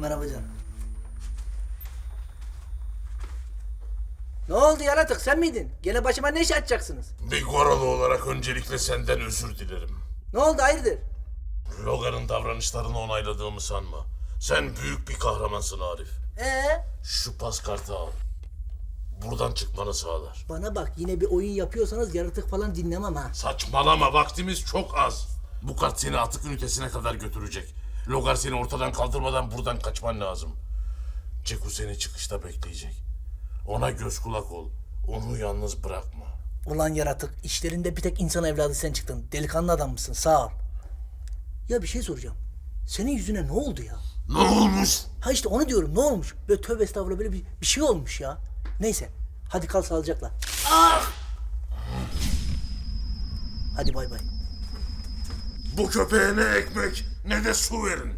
Merhaba canım. Ne oldu yaratık sen miydin? Gene başıma ne iş açacaksınız? Bir Goralı olarak öncelikle senden özür dilerim. Ne oldu hayırdır? Logar'ın davranışlarını onayladığımı sanma. Sen büyük bir kahramansın Arif. Ee, Şu pas kartı al. Buradan çıkmanı sağlar. bana bak yine bir oyun yapıyorsanız yaratık falan dinlemem ha. Saçmalama vaktimiz çok az. Bu kart seni atık ünitesine kadar götürecek. Logar seni ortadan kaldırmadan buradan kaçman lazım. Ceku seni çıkışta bekleyecek. Ona göz kulak ol. Onu yalnız bırakma. Ulan yaratık işlerinde bir tek insan evladı sen çıktın. Delikanlı adam mısın sağ ol. Ya bir şey soracağım. Senin yüzüne ne oldu ya? Ne olmuş? Ha işte onu diyorum ne olmuş? Böyle tövbe estağfurullah böyle bir, bir şey olmuş ya. Neyse hadi kal sağlıcakla. Hadi bay bay. Bu köpeğe ne ekmek ne de su verin.